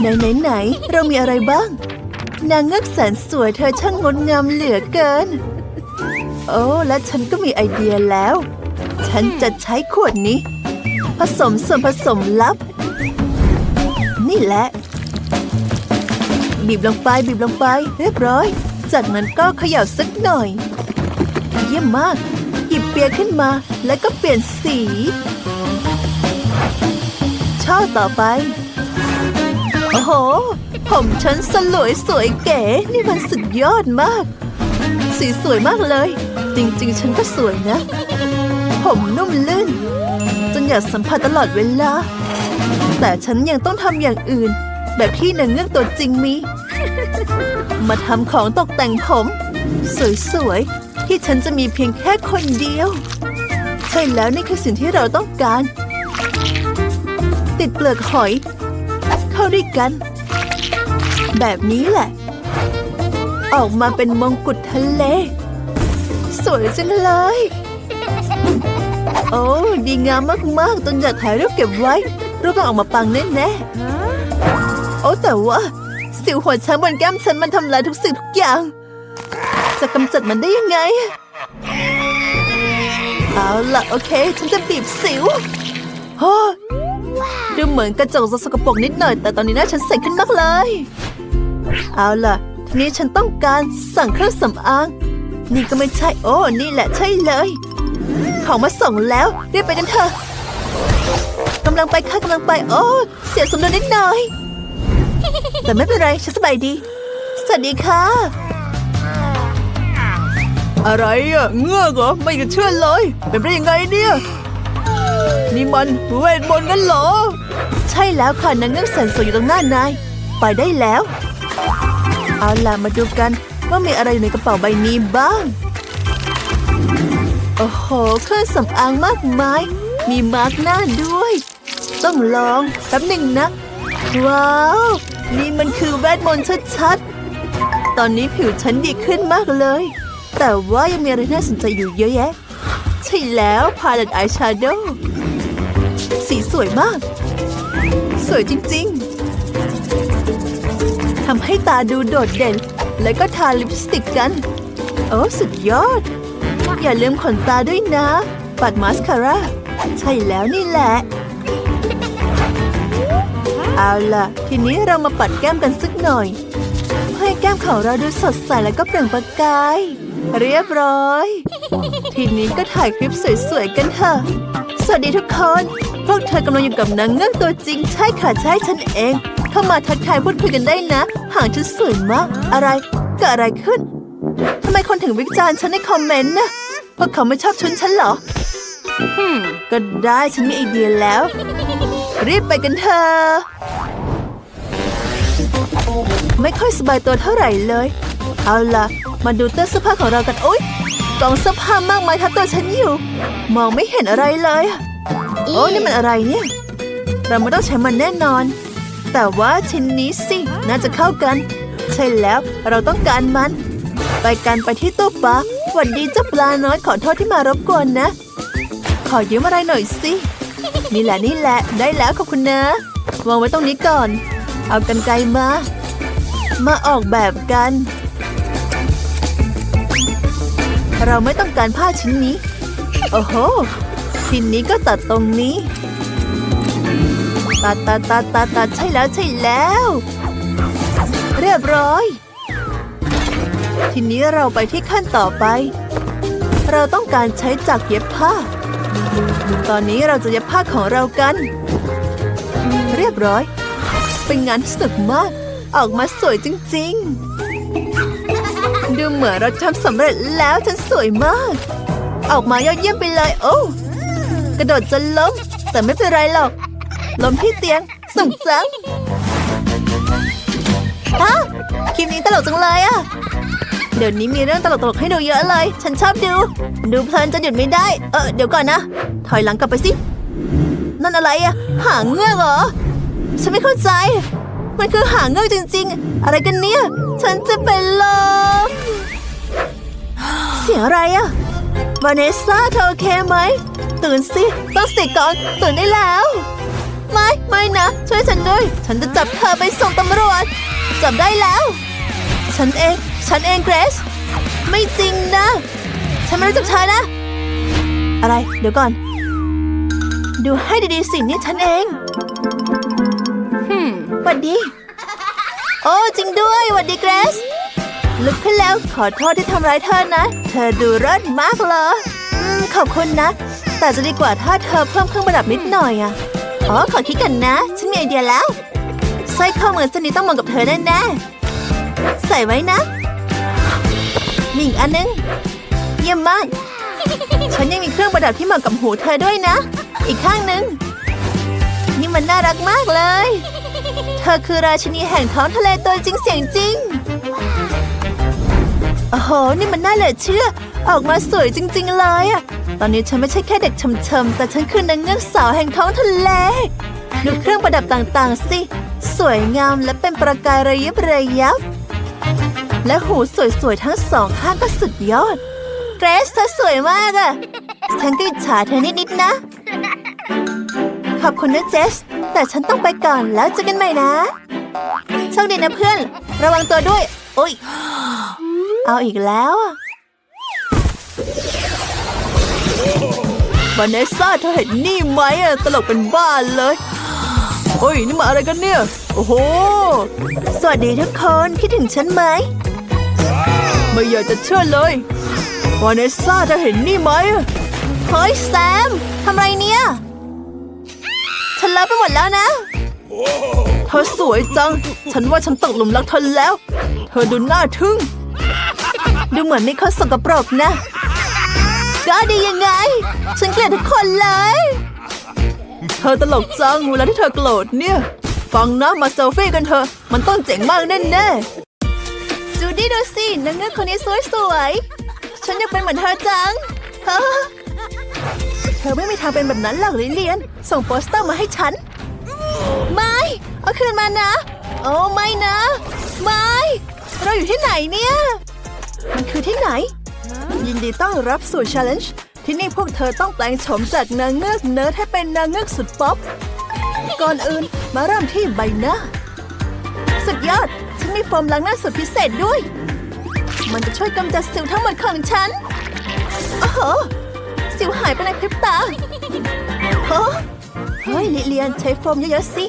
ไหนไหนไหนเรามีอะไรบ้าง นางเงือกแสนสวยเธอช่างงดงามเหลือเกิน โอ้และฉันก็มีไอเดียแล้ว ฉันจะใช้ขวดนี้ ผสมส่วนผสมลับ นี่แหละ บีบลงไปบีบลงไป เรียบร้อย จากนั้นก็เขย่าสักหน่อย เยี่ยมมาก หยิบเปียขึ้นมา แล้วก็เปลี่ยนสี ช่อต่อไป โอ้โห ผมฉันสลวยสวยเก๋ นี่มันสุดยอดมาก สีสวยมากเลย จริงๆ ฉันก็สวยนะ ผมนุ่มลื่น จนอยากสัมผัสตลอดเวลา แต่ฉันยังต้องทำอย่างอื่น แบบที่นางเงือกตัวจริงมี มาทำของตกแต่งผม สวยๆ ที่ฉันจะมีเพียงแค่คนเดียว ใช่แล้วนี่คือสิ่งที่เราต้องการ ติดเปลือกหอย ด้วยกัน แบบนี้แหละ ออกมาเป็นมงกุฎทะเล สวยจังเลย โอ้ดีงามมากๆจนอยากถ่ายรูปเก็บไว้รูปต้องออกมาปังแน่ๆโอ้แต่ว่า สิวหัวช้างบนแก้มฉันมันทำลายทุกสิ่งทุกอย่าง จะกำจัดมันได้ยังไง เอาล่ะโอเค ฉันจะบีบสิวโอ้ ดูเหมือนกระจกจะสกปรกนิดหน่อย แต่ตอนนี้หน่าฉันใสขึ้นมากเลย เอาล่ะ ทีนี้ฉันต้องการสั่งเครื่องสำอาง นี่ก็ไม่ใช่โอ้ นี่แหละใช่เลย ของมาส่งแล้วรีบไปกันเถอะกำลังไปค่ะกำลังไป โอ้ เสียสมดุลนิดหน่อย แต่ไม่เป็นไร ฉันสบายดี สวัสดีค่ะ อะไรอะเงือกเหรอไม่จะเชื่อเลย เป็นไปยังไงเนี่ย นี่มันเวทมนต์กันเหรอ ใช่แล้วค่ะนางเงือกแสนสวยอยู่ตรงหน้านาย ไปได้แล้ว เอาล่ะมาดูกันว่ามีอะไรอยู่ในกระเป๋าใบนี้บ้าง โอ้โห เครื่องสำอางมากมาย มีมาร์กหน้าด้วย ต้องลองแป๊บหนึ่งนะ ว้าว นี่มันคือแวดมนต์ชัดๆ ตอนนี้ผิวฉันดีขึ้นมากเลย แต่ว่ายังมีอะไรน่าสนใจอยู่เยอะแยะ ใช่แล้วพาเลตอายแชโดว์ สีสวยมาก สวยจริงๆทำให้ตาดูโดดเด่น แล้วก็ทาลิปสติกกัน โอ้สุดยอด อย่าลืมขนตาด้วยนะ ปัดมาสคาร่า ใช่แล้วนี่แหละ เอาล่ะ ทีนี้เรามาปัดแก้มกันสักหน่อยเพื่อให้แก้มของเราดูสดใสแล้วก็เปล่งประกายเรียบร้อย ทีนี้ก็ถ่ายคลิปสวยๆกันเถอะ สวัสดีทุกคน พวกเธอกำลังอยู่กับนางเงือกตัวจริง ใช่ค่ะใช่ฉันเอง เข้ามาทักทายพูดคุยกันได้นะ หางฉันสวยมาก อะไรเกิดอะไรขึ้นทำไมคนถึงวิจารณ์ฉันในคอมเมนต์นะเพราะเขาไม่ชอบชุนฉันเหรอก็ได้ฉันมีไอเดียแล้ว รีบไปกันเถอะไม่ค่อยสบายตัวเท่าไหร่เลย เอาล่ะ มาดูตู้เสื้อผ้าของเรากันโอ๊ยกองเสื้อผ้ามากมายทับตัวฉันอยู่ มองไม่เห็นอะไรเลยอะ โอ้นี่มันอะไรเนี่ย เราไม่ต้องใช้มันแน่นอน แต่ว่าชิ้นนี้สิน่าจะเข้ากัน ใช่แล้วเราต้องการมัน ไปกันไปที่ตู้ปลาหวัดดีเจ้าปลาน้อยขอโทษที่มารบกวนนะ ขอยืมอะไรหน่อยสินี่แหละนี่แหละได้แล้วขอบคุณนะวางไว้ตรงนี้ก่อน เอากันไกลมา มาออกแบบกัน เราไม่ต้องการผ้าชิ้นนี้ โอ้โห ชิ้นนี้ก็ตัดตรงนี้ ตัดตัดตัดตัดตัดใช่แล้วใช่แล้ว เรียบร้อย ทีนี้เราไปที่ขั้นต่อไป เราต้องการใช้จักรเย็บผ้า ตอนนี้เราจะเย็บผ้าของเรากัน เรียบร้อย เป็นงานที่สนุกมาก ออกมาสวยจริง ๆ ดูเหมือนเราทำสำเร็จแล้วฉันสวยมากออกมายอดเยี่ยมไปเลย โอ้ กระโดดจะล้ม แต่ไม่เป็นไรหรอกล้มที่เตียงสนุกจังฮะคลิปนี้ตลกจังเลยอะเดี๋ยวนี้มีเรื่องตลกๆให้ดูเยอะเลย ฉันชอบดู ดูเพลินจนหยุดไม่ได้ เออเดี๋ยวก่อนนะ ถอยหลังกลับไปสิ นั่นอะไรอะหางเงือกเหรอ ฉันไม่เข้าใจ มันคือหางเงือกจริง ๆ อะไรกันเนี่ย ฉันจะเป็นลมเสียงอะไรอะวาเนสซ่าเธอโอเคไหม ตื่นสิต้องสติก่อน ตื่นได้แล้ว ไม่ ไม่นะ ช่วยฉันด้วย ฉันจะจับเธอไปส่งตำรวจ จับได้แล้ว ฉันเอง ฉันเองเกรซไม่จริงนะ ฉันไม่รู้จักเธอนะ อะไร เดี๋ยวก่อน ดูให้ดีๆสินี่ฉันเองหวัดดี โอ้จริงด้วยหวัดดีเกรซลุกขึ้นแล้วขอโทษที่ทำร้ายเธอนะ เธอดูรอดมากเลยอืมขอบคุณนะ แต่จะดีกว่าถ้าเธอเพิ่มเครื่องประดับนิดหน่อยอะอ๋อขอคิดกันนะ ฉันมีไอเดียแล้วสร้อยข้อมือเส้นนี้ต้องเหมาะกับเธอแน่ๆใส่ไว้นะมีอีกอันนึง เยี่ยมมาก ฉันยังมีเครื่องประดับที่เหมาะกับหูเธอด้วยนะ อีกข้างหนึ่งนี่มันน่ารักมากเลย เธอคือราชินีแห่งท้องทะเลตัวจริงเสียงจริงโอ้โห นี่มันน่าเหลือเชื่อ ออกมาสวยจริง ๆ เลยอะตอนนี้ฉันไม่ใช่แค่เด็กชมๆ แต่ฉันคือนางเงือกสาวแห่งท้องทะเล ดูเครื่องประดับต่างๆ สิ สวยงามและเป็นประกายระยิบระยับ และหูสวยๆ ทั้งสองข้างก็สุดยอดเกรซเธอสวยมากอะฉันก็อิจฉาเธอนิดๆนะ ขอบคุณนะเจส แต่ฉันต้องไปก่อนแล้วเจอกันใหม่นะโชคดีนะเพื่อน ระวังตัวด้วย โอ้ย เอาอีกแล้วอะ วานเนสซ่าเธอเห็นนี่ไหมอะตลกเป็นบ้านเลย โอ้ยนี่มาอะไรกันเนี่ย โอ้โห สวัสดีทุกคนคิดถึงฉันไหม ไม่อยากจะเชื่อเลยวานเนสซ่าเธอเห็นนี่ไหมอะเฮ้ยแซมทำไรเนี่ยฉันเลอะไปหมดแล้วนะ เธอสวยจัง ฉันว่าฉันตกหลุมรักเธอแล้ว เธอดูน่าทึ่ง ดูเหมือนไม่ค่อยสกปรกนะ ก็ดียังไง ฉันเกลียดทุกคนเลย เธอตลกจังเวลาที่เธอโกรธเนี่ย ฟังนะมาเซลฟี่กันเถอะ มันต้องเจ๋งมากแน่ๆจูดี้ดูสินางเงือกคนนี้สวยๆฉันอยากเป็นเหมือนเธอจังเธอไม่มีทางเป็นแบบนั้นหรอกลิเลียน ส่งโปสเตอร์มาให้ฉัน ไม่ เอาคืนมานะ โอ้ไม่นะ ไม่ เราอยู่ที่ไหนเนี่ย มันคือที่ไหน ยินดีต้อนรับสู่ Challenge ที่นี่พวกเธอต้องแปลงโฉมจากนางเงือกเนิร์ดให้เป็นนางเงือกสุดป๊อป ก่อนอื่นมาเริ่มที่ใบหน้า สุดยอด ฉันมีโฟมล้างหน้าสุดพิเศษด้วย มันจะช่วยกำจัดสิวทั้งหมดของฉัน โอ้โห สิวหายไปในพริบตาโอ้เฮ้ยลิเลียนใช้โฟมเยอะๆสิ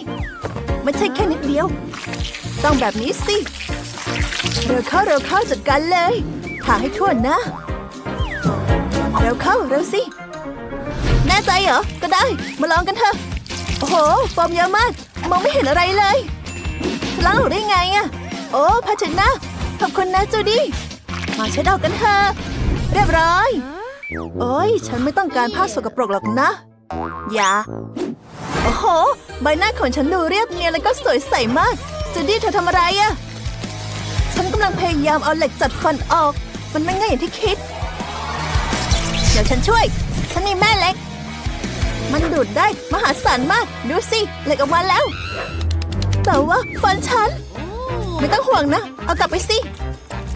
ไม่ใช่แค่นิดเดียว ต้องแบบนี้สิ เร็วเข้าเร็วเข้าจัดการเลยทาให้ทั่วนะ ร็วเข้า เร็วสิ แน่ใจเหรอ ก็ได้ มาลองกันเถอะ โอ้โหโฟมเยอะมาก มองไม่เห็นอะไรเลยจะล้าได้ไงอะโอ้ผ้าเชน้าขอบคุณนะจูดี้ มาเช็ดออกกันเถอะ เรียบร้อย โอ้ย ฉันไม่ต้องการผ้าสกปรกหรอกนะ อย่า โอ้โห ใบหน้าของฉันดูเรียบเนียนแล้วก็สวยใสมาก จูดี้เธอทำอะไรอะฉันกำลังพยายามเอาเหล็กจัดฟันออก มันไม่ง่ายอย่างที่คิด เดี๋ยวฉันช่วย ฉันมีแม่เหล็ก มันดูดได้มหาศาลมาก ดูสิเหล็กออกมาแล้ว แต่ว่าฟันฉัน ไม่ต้องห่วงนะ เอากลับไปสิ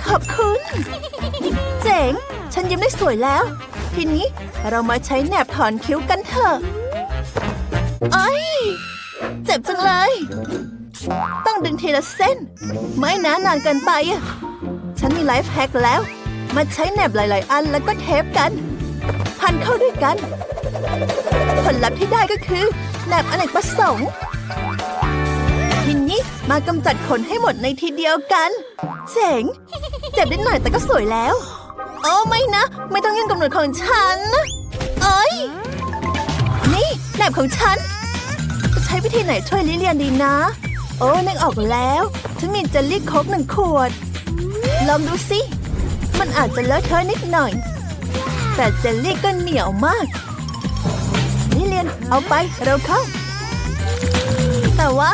ขอบคุณ เจ๋ง ฉันยิ้มได้สวยแล้ว ทีนี้เรามาใช้แหนบถอนคิ้วกันเถอะเอ้ย เจ็บจังเลย ต้องดึงทีละเส้น ไม่นะนานเกินไปอะฉันมีไลฟ์แฮกแล้ว มาใช้แหนบหลาย ๆ อันแล้วก็เทปกัน พันเข้าด้วยกัน ผลลัพธ์ที่ได้ก็คือแหนบอเนกประสงค์ทีนี้มากำจัดขนให้หมดในทีเดียวกัน เจ๋ง เจ็บนิดหน่อยแต่ก็สวยแล้ว โอ้ไม่นะ ไม่ต้องยุ่งกับหนวดของฉันเอ้ย นี่แหนบของฉัน จะใช้วิธีไหนช่วยลิเลียนดีนะ โอ้นึกออกแล้ว ฉันมีเจลลี่โค้กหนึ่งขวด ลองดูสิ มันอาจจะเลอะเทอะนิดหน่อย แต่เจลลี่ก็เหนียวมากลิเลียนเอาไปเร็วเข้า แต่ว่า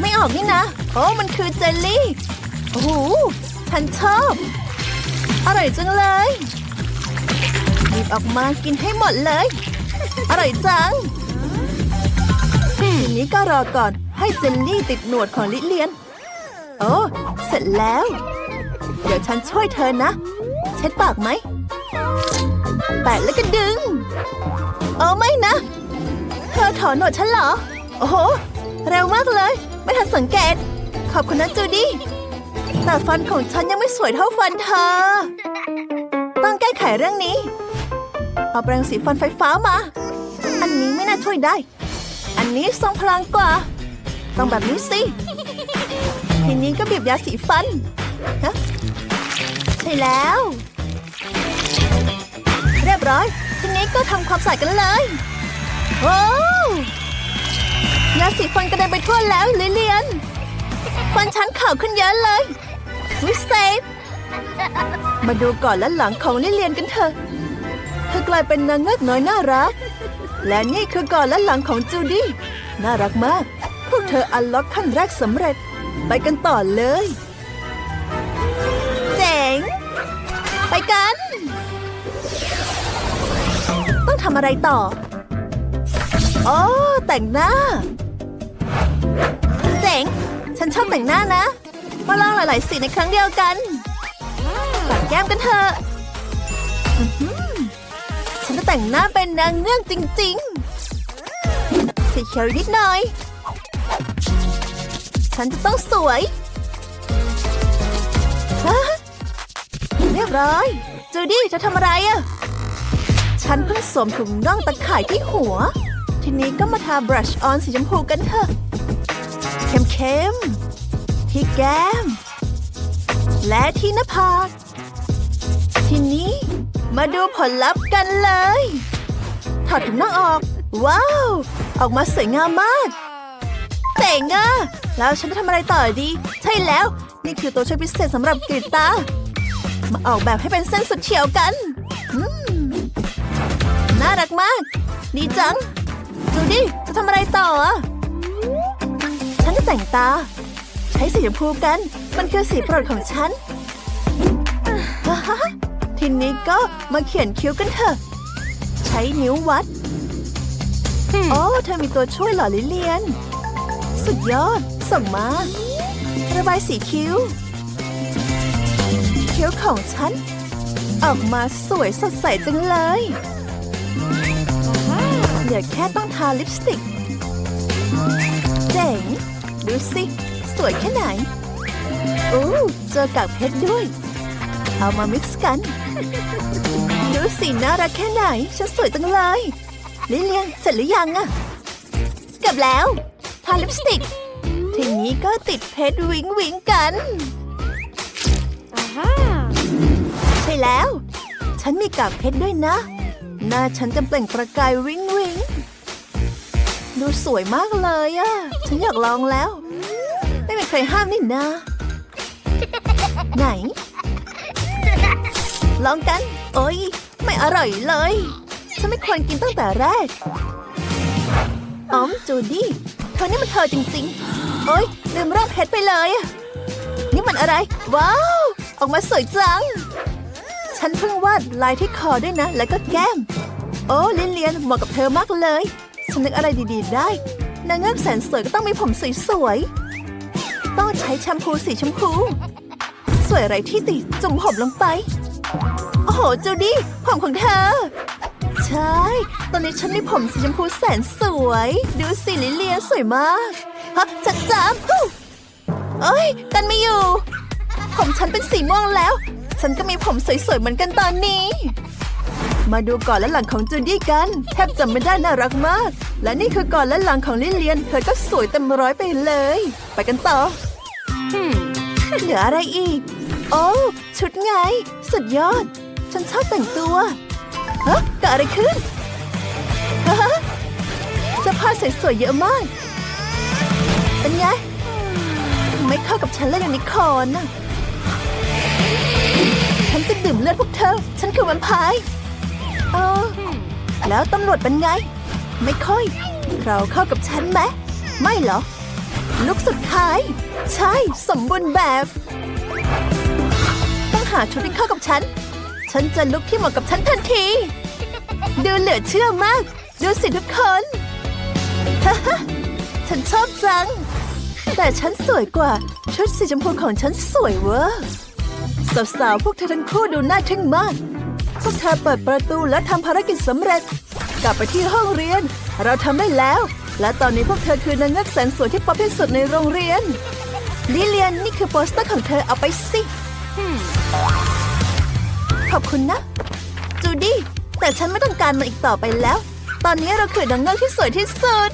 ไม่ออกนี่นะ โอ้มันคือเจลลี่ โอ้โหฉันชอบ อร่อยจังเลยหยิบออกมากินให้หมดเลย อร่อยจัง ทีนี้ก็รอก่อนให้เจลลี่ติดหนวดของลิเลียน โอ้เสร็จแล้ว เดี๋ยวฉันช่วยเธอนะ เช็ดปากไหม แปะแล้วก็ดึงโอ้ไม่นะ เธอถอนหนวดฉันเหรอ โอ้โห เร็วมากเลย ไม่ทันสังเกต ขอบคุณนะจูดี้ แต่ฟันของฉันยังไม่สวยเท่าฟันเธอ ต้องแก้ไขเรื่องนี้ เอาแปรงสีฟันไฟฟ้ามา อันนี้ไม่น่าช่วยได้ อันนี้ทรงพลังกว่า ต้องแบบนี้สิ ทีนี้ก็บีบยาสีฟันฮะใช่แล้ว ยบร้อย ทีนี้ก็ทำความสะอาดกันเลย โอ้ยาสีฟันกระเด็นไปทั่วแล้วลิเลียน ฟันฉันขาวขึ้นเยอะเลย วิเศษ มาดูก่อนและหลังของลิเลียนกันเถอะ เธอกลายเป็นนางเงือกน้อยน่ารัก และนี่คือก่อนและหลังของจูดี้ น่ารักมาก พวกเธออันล็อกขั้นแรกสำเร็จ ไปกันต่อเลย เจ๋ง ไปกันำอะไรต่อ โอ้แต่งหน้า เจ๋ง ฉันชอบแต่งหน้านะ มาลองหลาย ๆ สีในครั้งเดียวกันปัดแก้มกันเถอะฉันจะแต่งหน้าเป็นนางเงือกจริง ๆ สีเขียวนิดหน่อย ฉันจะต้องสวยเรียบร้อยจูดี้จะทำอะไรอะ ฉันเพิ่งสวมถุงน่องตะข่ายที่หัว ทีนี้ก็มาทาบรัชออนสีชมพูกันเถอะ เข้มๆ ที่แก้ม และที่หน้าผากทีนี้มาดูผลลัพธ์กันเลย ถอดถุงน่องออก ว้าว ออกมาสวยงามมากเจ๋งอะแล้วฉันจะทำอะไรต่อดี ใช่แล้ว นี่คือตัวช่วยพิเศษสำหรับกรีดตา มาออกแบบให้เป็นเส้นสุดเฉียวกัน มาก ดีจัง ดูดิจะทำอะไรต่ออะฉันจะแต่งตา ใช้สีชมพูกัน มันคือสีโปรดของฉันอ่าฮะทีนี้ก็มาเขียนคิ้วกันเถอะ ใช้นิ้ววัด โอ้เธอมีตัวช่วยเหรอลิเลียน สุดยอด ส่งมา ระบายสีคิ้ว คิ้วของฉัน ออกมาสวยสดใสจังเลย เหลือแค่ต้องทาลิปสติก เจ๋ง ดูสิ สวยแค่ไหนอู้เจอกากเพชรด้วย เอามามิกซ์กัน ดูสิน่ารักแค่ไหน ฉันสวยจังเลย ลิเลียนเสร็จหรือยังอะเกือบแล้ว ทาลิปสติก ทีนี้ก็ติดเพชรวิงวิงกันใช่แล้ว ฉันมีกากเพชรด้วยนะ หน้าฉันจะเปล่งประกายวิงวิง ดูสวยมากเลยอะฉันอยากลองแล้ว ไม่มีใครห้ามนี่นะ ไหน ลองกัน โอ้ยไม่อร่อยเลย ฉันไม่ควรกินตั้งแต่แรกอ๋อมจูดี้เธอนี่มันเธอจริงๆ โอ้ยลืมร่องเพชรไปเลยนี่มันอะไร ว้าว ออกมาสวยจัง ฉันเพิ่งวาดลายที่คอด้วยนะ แล้วก็แก้ม โอ้ลิเลียนเหมาะกับเธอมากเลย ฉันนึกอะไรดีๆ ได้ นางเงือกแสนสวยก็ต้องมีผมสวยๆ ต้องใช้แชมพูสีชมพู สวยไรที่ติจุ่มผมลงไป โอ้โห จูดี้ ผมของเธอ ใช่ ตอนนี้ฉันมีผมสีชมพูแสนสวย ดูสิลิเลียสวยมาก ฮะจัดจ้าเอ้ย กันไม่อยู่ ผมฉันเป็นสีม่วงแล้ว ฉันก็มีผมสวยๆเหมือนกันตอนนี้ มาดูก่อนและหลังของจูดี้กัน แทบจำไม่ได้น่ารักมาก และนี่คือก่อนและหลังของลิเลียน เธอก็สวยเต็มร้อยไปเลย ไปกันต่อเหลืออะไรอีก โอ้ชุดไง สุดยอด ฉันชอบแต่งตัวฮะเกิดอะไรขึ้นฮะเสื้อผ้าสวยๆเยอะมาก เป็นไง ไม่เข้ากับฉันเลยยูนิคอร์นน่ะฉันจะดื่มเลือดพวกเธอ ฉันคือแวันพาย เออ แล้วตำรวจเป็นไง ไม่ค่อย เราเข้ากับฉันไหม ไม่เหรอลุกสุดท้าย ใช่ สมบูรณ์แบบ ต้องหาชุดที่เข้ากับฉัน ฉันจะลุกที่เหมาะกับฉันทันที ดูเหลือเชื่อมาก ดูสิทุกคนฉันชอบจัง แต่ฉันสวยกว่า ชุดสีชมพูของฉันสวยเวอร์สาวๆพวกเธอทั้งคู่ดูน่าทึ่งมาก วกเธอเปิดประตูและทำภารกิจสำเร็จ กลับไปที่ห้องเรียน เราทำได้แล้ว และตอนนี้พวกเธอคือนางเงือกแสนสวยที่ป๊อปที่สุดในโรงเรียน ลิเลียนนี่คือโปสเตอร์ของเธอเอาไปสิ ขอบคุณนะ จูดี้แต่ฉันไม่ต้องการมันอีกต่อไปแล้ว ตอนนี้เราคือนางเงือกที่สวยที่สุด